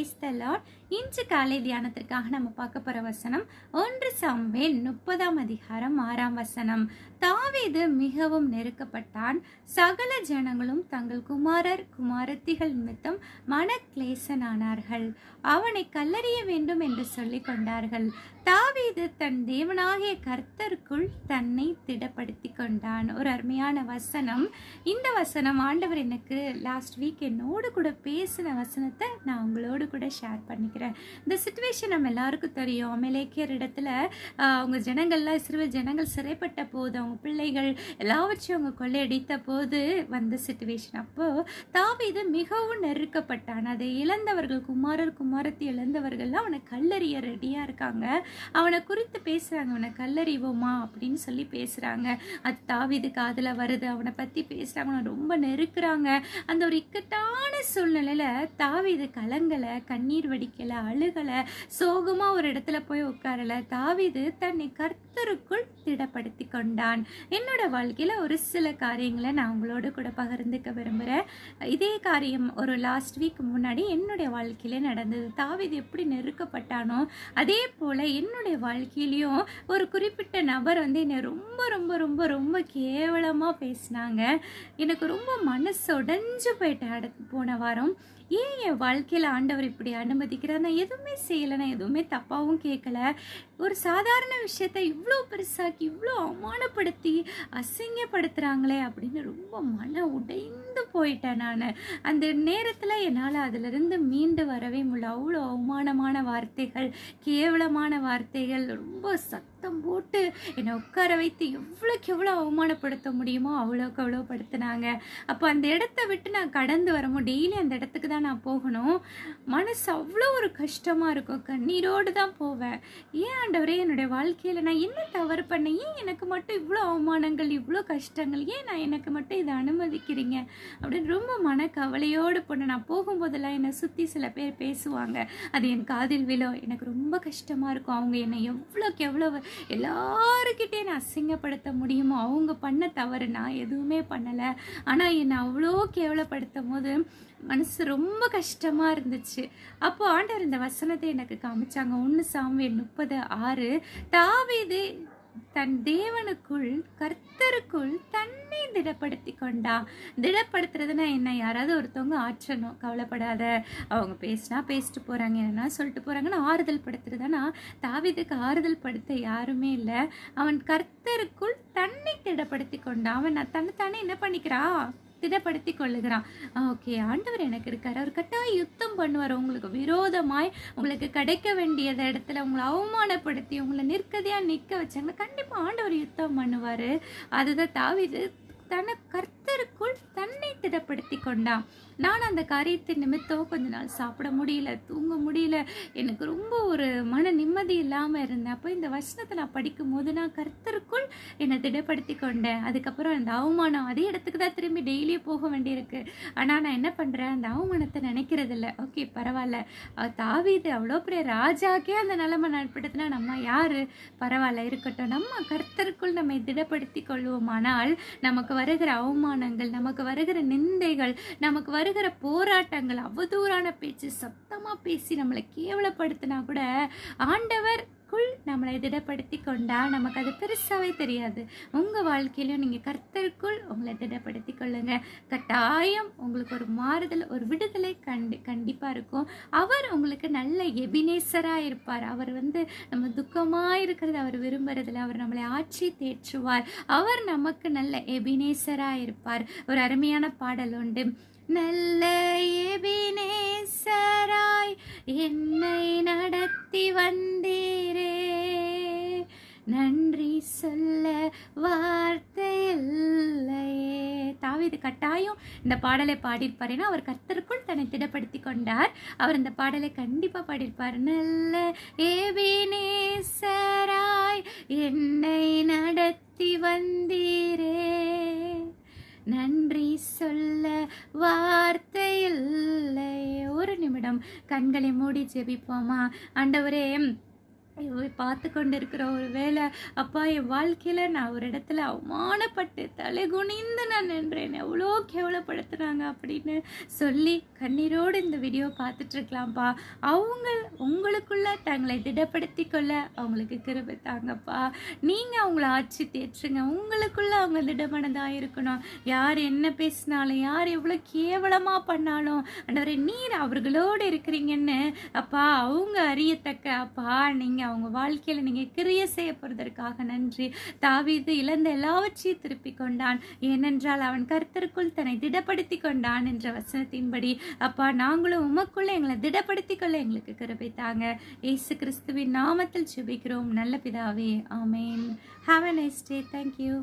Brace த Lord இன்று காலை தியானத்திற்காக நம்ம பார்க்க போற வசனம் ஒன்று சாமுவேல் முப்பதாம் அதிகாரம் ஆறாம் வசனம். தாவீது மிகவும் நெருக்கப்பட்டான். சகல ஜனங்களும் தங்கள் குமாரர் குமாரத்திகள் நிமித்தம் மனக்லேசனானார்கள். அவனை கல்லறிய வேண்டும் என்று சொல்லிக் கொண்டார்கள். தாவீது தன் தேவனாகிய கர்த்தருக்குள் தன்னை திடப்படுத்தி கொண்டான். ஒரு அருமையான வசனம். இந்த வசனம் ஆண்டவர் எனக்கு லாஸ்ட் வீக் என்னோடு கூட பேசின வசனத்தை நான் உங்களோடு கூட ஷேர் பண்ணிக்கிறேன். இந்த சுச்சுவேஷன் நம்ம எல்லாருக்கும் தெரியும். அமலேக்கியர் இடத்துல அவங்க ஜனங்கள்லாம் சிறுவர் ஜனங்கள் சிறைப்பட்ட போது அவங்க பிள்ளைகள் எல்லாவற்றையும் அவங்க கொள்ளையடித்த போது வந்த சுச்சுவேஷன் அப்போது தாவீது மிகவும் நெருக்கப்பட்டான். அதை இழந்தவர்கள் குமாரர் குமாரத்தை இழந்தவர்கள்லாம் அவனை கல்லறிய ரெடியாக இருக்காங்க. அவனை குறித்து பேசுகிறாங்க அவனை கல்லறிவோமா? அப்படின்னு சொல்லி பேசுகிறாங்க அது தாவீது காதில் வருது. அவனை பற்றி பேசுகிறாங்க அவனை ரொம்ப நெருக்கிறாங்க. அந்த ஒரு இக்கட்டான சூழ்நிலையில் தாவீது கலங்கலை. கண்ணீர் வடிக்கலை அழுகலை சோகமாக ஒரு இடத்துல போய் உட்காரல தாவீது தன்னை கர்த்தருக்குள் திடப்படுத்தி கொண்டான். என்னோட வாழ்க்கையில் ஒரு சில காரியங்களை நான் உங்களோட கூட பகிர்ந்துக்க விரும்புகிறேன் இதே காரியம் ஒரு லாஸ்ட் வீக் முன்னாடி என்னுடைய வாழ்க்கையில நடந்தது. தாவீது எப்படி நெருக்கப்பட்டானோ அதே போல் என்னுடைய வாழ்க்கையிலையும் ஒரு குறிப்பிட்ட நபர் வந்து என்னை ரொம்ப ரொம்ப ரொம்ப ரொம்ப கேவலமாக பேசினாங்க. எனக்கு ரொம்ப மனசு உடஞ்சு போயிட்டேன் போன வாரம். ஏன் என் வாழ்க்கையில் ஆண்டவர் இப்படி அனுமதிக்கிறார். நான் எதுவுமே செய்யலை. நான் எதுவுமே தப்பாகவும் கேட்கல ஒரு சாதாரண விஷயத்த இவ்வளோ பெருசாக்கி இவ்வளோ அவமானப்படுத்தி அசிங்கப்படுத்துகிறாங்களே அப்படின்னு ரொம்ப மன உடைந்து போயிட்டேன் நான். அந்த நேரத்தில் என்னால் அதிலிருந்து மீண்டு வரவே முடியல. அவ்வளோ அவமானமான வார்த்தைகள் கேவலமான வார்த்தைகள் ரொம்ப சத்தம் போட்டு என்னை உட்கார வைத்து எவ்வளோக்கு எவ்வளோ அவமானப்படுத்த முடியுமோ அவ்வளோக்கு அவ்வளோ படுத்தினாங்க. அப்போ அந்த இடத்த விட்டு நான் கடந்து வரமோ டெய்லி அந்த இடத்துக்கு தான் நான் போகணும். மனசு அவ்வளோ ஒரு கஷ்டமாக இருக்கும். கண்ணீரோடு தான் போவேன். ஏன் ஆண்டவரே என்னுடைய வாழ்க்கையில் நான் என்ன தவறு பண்ணேன்? ஏன் எனக்கு மட்டும் இவ்வளோ அவமானங்கள் இவ்வளோ கஷ்டங்கள்? ஏன் நான் எனக்கு மட்டும் இதை அனுமதிக்கிறீங்க? அப்படின்னு ரொம்ப மன கவலையோடு பண்ண. நான் போகும்போதெல்லாம் என்னை சுற்றி சில பேர் பேசுவாங்க. அது என் காதில் விழும். எனக்கு ரொம்ப கஷ்டமாக இருக்கும். அவங்க என்னை எவ்வளோக்கு எவ்வளோ எல்லாருக்கிட்டே நான் அசிங்கப்படுத்த முடியுமோ அவங்க பண்ண தவறு நான் எதுவுமே பண்ணலை. ஆனால் என்னை அவ்வளோ கேவலப்படுத்தும் போது மனசு ரொம்ப கஷ்டமாக இருந்துச்சு. அப்போ ஆண்டவர் இந்த வசனத்தை எனக்கு காமிச்சாங்க. ஒன்று சாமுவேல் முப்பது ஆறு. தாவீது தன் தேவனுக்குள் கர்த்தருக்குள் தன்னை திடப்படுத்தி கொண்டா திடப்படுத்துறதுன்னா என்ன? யாராவது ஒருத்தவங்க ஆற்றணும். கவலைப்படாத. அவங்க பேசினா பேசிட்டு போகிறாங்க என்னன்னா சொல்லிட்டு போகிறாங்கன்னு ஆறுதல் படுத்துறதுனா தாவீதுக்கு ஆறுதல் படுத்த யாருமே இல்லை. அவன் கர்த்தருக்குள் தன்னை திடப்படுத்தி கொண்டான் அவன் தன்னை தானே என்ன பண்ணிக்கிறான் திடப்படுத்தி கொள்ளுகிறான். ஓகே ஆண்டவர் எனக்கு இருக்கார். அவர் கட்டாய யுத்தம் பண்ணுவார். உங்களுக்கு விரோதமாய் உங்களுக்கு கிடைக்க வேண்டியத இடத்துல உங்களை அவமானப்படுத்தி உங்களை நிற்கதியாக நிற்க வச்சாங்க கண்டிப்பாக ஆண்டவர் யுத்தம் பண்ணுவார். அதுதான் தாவிது தன கர்த்தருக்குள் தன் திடப்படுத்தி கொண்டான் நான் அந்த காரியத்தின் நிமித்தம் கொஞ்ச நாள் சாப்பிட முடியல தூங்க முடியல. எனக்கு ரொம்ப ஒரு மன நிம்மதி இல்லாமல் இருந்தேன். அப்போ இந்த வசனத்தை நான் படிக்கும் போது நான் கர்த்தருக்குள் என்னை திடப்படுத்தி கொண்டேன் அதுக்கப்புறம் அந்த அவமானம் அதே இடத்துக்கு தான் திரும்பி டெய்லியும் போக வேண்டியிருக்கு. ஆனால் நான் என்ன பண்ணுறேன் அந்த அவமானத்தை நினைக்கிறது இல்லை ஓகே பரவாயில்ல தாவிது அவ்வளோ பெரிய ராஜாக்கே அந்த நிலைமை நட்படுத்தினா நம்ம யார்? பரவாயில்ல இருக்கட்டும். நம்ம கர்த்தருக்குள் நம்மை திடப்படுத்தி கொள்வோமானால் நமக்கு வருகிற அவமானங்கள் நமக்கு வருகிற நிந்தைகள் நமக்கு வருகிற போராட்டங்கள் அவதூறான பேச்சு சத்தமாக பேசி நம்மளை கேவலப்படுத்தினா கூட ஆண்டவர் குள் நம்மளை திடப்படுத்தி கொண்டால் நமக்கு அது பெருசாவே தெரியாது. உங்கள் வாழ்க்கையிலும் நீங்கள் கர்த்தருக்குள் உங்களை திடப்படுத்தி கொள்ளுங்கள் கட்டாயம் உங்களுக்கு ஒரு மாறுதல் ஒரு விடுதலை கண்டு கண்டிப்பாக இருக்கும். அவர் உங்களுக்கு நல்ல எபினேசராக இருப்பார். அவர் வந்து நம்ம துக்கமாக இருக்கிறது அவர் விரும்புறதில்ல. அவர் நம்மளை ஆட்சி தேற்றுவார். அவர் நமக்கு நல்ல எபினேசராக இருப்பார். ஒரு அருமையான பாடல் உண்டு. நல்ல எபினேசராய் என்னை நடத்தி வந்தே நன்றி சொல்ல வார்த்தை இல்லையே. தாவிது கட்டாயம் இந்த பாடலை பாடியிருப்பார் ஏன்னா அவர் கர்த்தருக்குள் தன்னை திடப்படுத்தி கொண்டார். அவர் இந்த பாடலை கண்டிப்பாக பாடியிருப்பார். நல்ல ஏபினேசராய் என்னை நடத்தி வந்தீரே. நன்றி சொல்ல வார்த்தை இல்லை ஒரு நிமிடம் கண்களை மூடி ஜெபிப்போமா? ஆண்டவரே பார்த்து கொண்டு இருக்கிற ஒரு வேளை அப்பா என் வாழ்க்கையில நான் ஒரு இடத்துல அவமானப்பட்டு தலை குனிந்து நான் நின்றேன். எவ்வளோ கேவலப்படுத்துனாங்க அப்படின்னு சொல்லி கண்ணீரோடு இந்த வீடியோ பார்த்துட்ருக்கலாம்ப்பா அவங்க உங்களுக்குள்ள தங்களை திடப்படுத்தி கொள்ள அவங்களுக்கு கிருபை தாங்கப்பா. நீங்கள் அவங்கள ஆட்சி தேற்றுங்க. உங்களுக்குள்ள அவங்க திடமனதாக இருக்கணும். யார் என்ன பேசினாலும் யார் எவ்வளோ கேவலமாக பண்ணாலும் அண்டவரை நீர் அவர்களோடு இருக்கிறீங்கன்னு அப்பா அவங்க அறியத்தக்க அப்பா நீங்கள் அவங்க வாழ்க்கையில் நீங்கள் கிரிய செய்ய போகிறதற்காக நன்றி. தாவீது இழந்த எல்லாவற்றையும் திருப்பி கொண்டான். ஏனென்றால் அவன் கர்த்தருக்குள் தன்னை திடப்படுத்தி கொண்டான் என்ற வசனத்தின்படி அப்பா நாங்களும் உமக்குள்ளே எங்களை திடப்படுத்தி கொள்ள எங்களுக்கு கிருபை தாங்க இயேசு கிறிஸ்துவின் நாமத்தில் சுபிக்கிறோம் நல்ல பிதாவே ஆமேன். Have a nice day thank you